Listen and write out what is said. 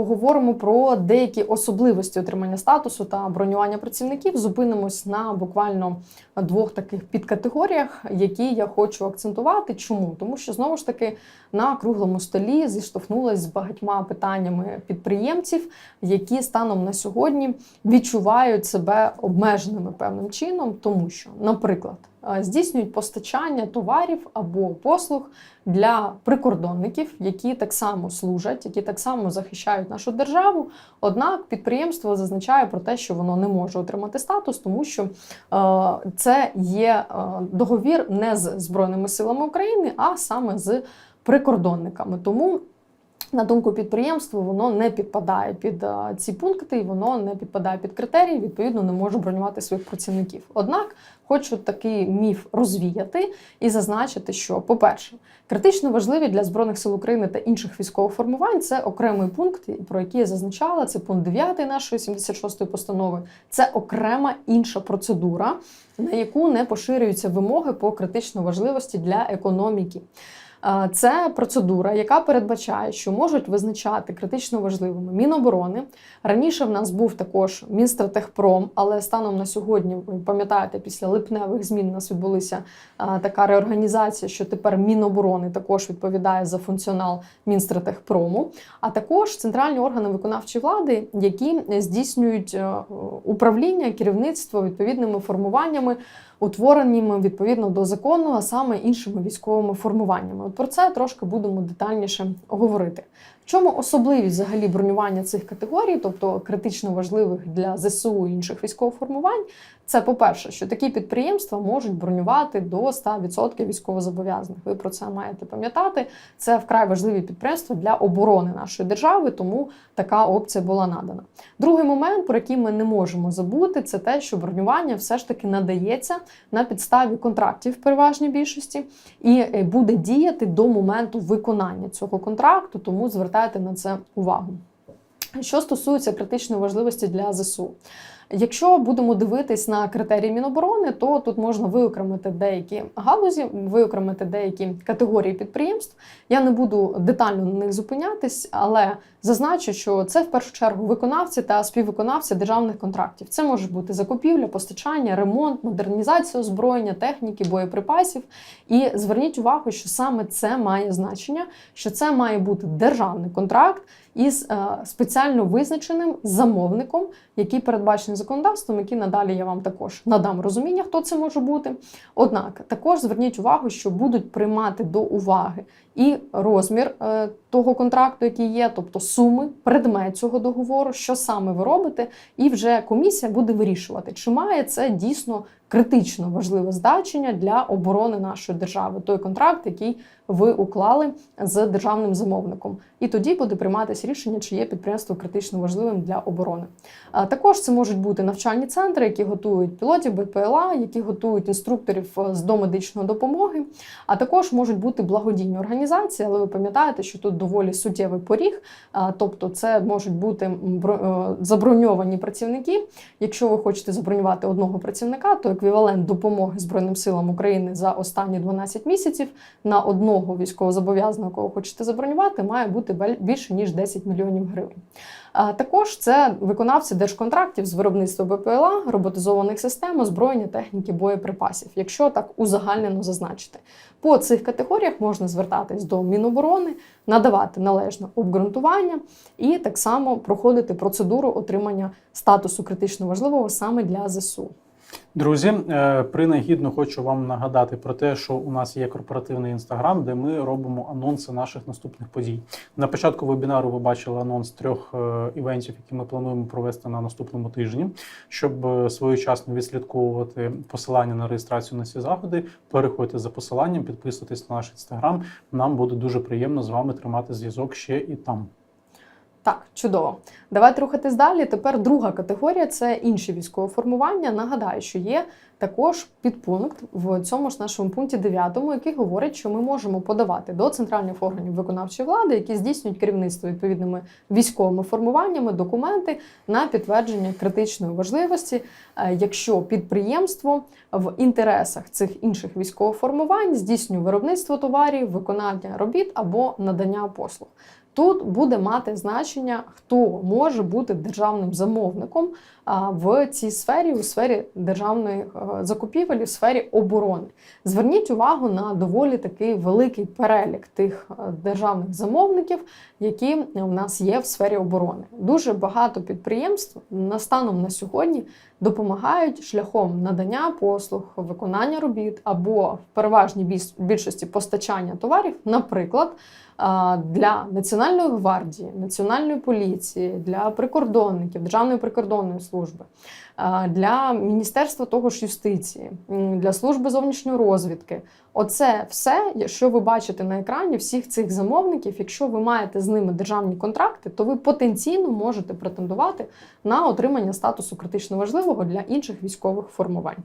Поговоримо про деякі особливості отримання статусу та бронювання працівників. Зупинимось на буквально двох таких підкатегоріях, які я хочу акцентувати. Чому? Тому що знову ж таки на круглому столі зіштовхнулася з багатьма питаннями підприємців, які станом на сьогодні відчувають себе обмеженими певним чином, тому що, наприклад, здійснюють постачання товарів або послуг для прикордонників, які так само служать, які так само захищають нашу державу. Однак підприємство зазначає про те, що воно не може отримати статус, тому що е, це є е, договір не з Збройними силами України, а саме з прикордонниками. Тому на думку підприємства, воно не підпадає під е, ці пункти, і воно не підпадає під критерії, відповідно, не може бронювати своїх працівників. Однак хочу такий міф розвіяти і зазначити, що, по-перше, критично важливі для збройних сил України та інших військових формувань це окремий пункт, про який я зазначала. Це пункт 9 нашої 76-ї постанови. Це окрема інша процедура, на яку не поширюються вимоги по критично важливості для економіки. Е, Це процедура, яка передбачає, що можуть визначати критично важливими Міноборони. Раніше в нас був також Мінстратегпром, але станом на сьогодні, ви пам'ятаєте, після липневих змін у нас відбулася е, така реорганізація, що тепер Міноборони також відповідає за функціонал Мінстратегпрому, а також центральні органи виконавчої влади, які здійснюють е, управління, керівництво відповідними формуваннями утвореними відповідно до закону, а саме іншими військовими формуваннями. От про це трошки будемо детальніше говорити. Чому особливість взагалі бронювання цих категорій, тобто критично важливих для ЗСУ і інших військових формувань? Це по-перше, що такі підприємства можуть бронювати до 100% військовозобов'язаних. Ви про це маєте пам'ятати. Це вкрай важливі підприємства для оборони нашої держави, тому така опція була надана. Другий момент, про який ми не можемо забути, це те, що бронювання все ж таки надається на підставі контрактів в переважній більшості і е, буде діяти до моменту виконання цього контракту, тому звертайте на це увагу. Що стосується критичної важливості для ЗСУ. Якщо будемо дивитись на критерії Міноборони, то тут можна виокремити деякі галузі, виокремити деякі категорії підприємств. Я не буду детально на них зупинятись, але зазначу, що це в першу чергу виконавці та співвиконавці державних контрактів. Це може бути закупівля, постачання, ремонт, модернізація озброєння, техніки, боєприпасів. І зверніть увагу, що саме це має значення, що це має бути державний контракт із е, спеціально визначеним замовником, який передбачений законодавством, який надалі я вам також надам розуміння, хто це може бути. Однак також зверніть увагу, що будуть приймати до уваги і розмір е, того контракту, який є, тобто суми, предмет цього договору, що саме ви робите, і вже комісія буде вирішувати, чи має це дійсно критично важливе значення для оборони нашої держави, той контракт, який ви уклали з державним замовником. І тоді буде прийматися рішення, чи є підприємство критично важливим для оборони. Також це можуть бути навчальні центри, які готують пілотів БПЛА, які готують інструкторів е, з домедичної допомоги. А також можуть бути благодійні організації, але ви пам'ятаєте, що тут доволі суттєвий поріг, тобто це можуть бути е, заброньовані працівники. Якщо ви хочете забронювати одного працівника, то еквівалент допомоги Збройним силам України за останні 12 місяців на одного військовозобов'язаного, кого хочете забронювати, має бути більше ніж 10 мільйонів гривень. А також це виконавці держконтрактів з виробництва БПЛА, роботизованих систем, озброєння, техніки, боєприпасів, якщо так узагальнено зазначити. По цих категоріях можна звертатись до Міноборони, надавати належне обґрунтування і так само проходити процедуру отримання статусу критично важливого саме для ЗСУ. Друзі, е, принагідно хочу вам нагадати про те, що у нас є корпоративний інстаграм, де ми робимо анонси наших наступних подій. На початку вебінару ви бачили анонс трьох е, івентів, які ми плануємо провести на наступному тижні. Щоб е, своєчасно відслідковувати посилання на реєстрацію на ці заходи, переходьте за посиланням, підписуйтесь на наш інстаграм. Нам буде дуже приємно з вами тримати зв'язок ще і там. Так, чудово. Давайте рухатись далі. Тепер друга категорія це інші військові формування. Нагадаю, що є також підпункт в цьому ж нашому пункті 9, який говорить, що ми можемо подавати до центральних органів виконавчої влади, які здійснюють керівництво відповідними військовими формуваннями, документи на підтвердження критичної важливості, е, якщо підприємство в інтересах цих інших військових формувань здійснює виробництво товарів, виконання робіт або надання послуг. Тут буде мати значення, хто може бути державним замовником в цій сфері, у сфері державної е, закупівель, у сфері оборони. Зверніть увагу на доволі такий великий перелік тих е, державних замовників, які в нас є в сфері оборони. Дуже багато підприємств на станом на сьогодні допомагають шляхом надання послуг, виконання робіт або в переважній більшості постачання товарів, наприклад. Для Національної гвардії, Національної поліції, для прикордонників, Державної прикордонної служби, а, для Міністерства того ж юстиції, для служби зовнішньої розвідки. Оце все, що ви бачите на екрані, всіх цих замовників. Якщо ви маєте з ними державні контракти, то ви потенційно можете претендувати на отримання статусу критично важливого для інших військових формувань.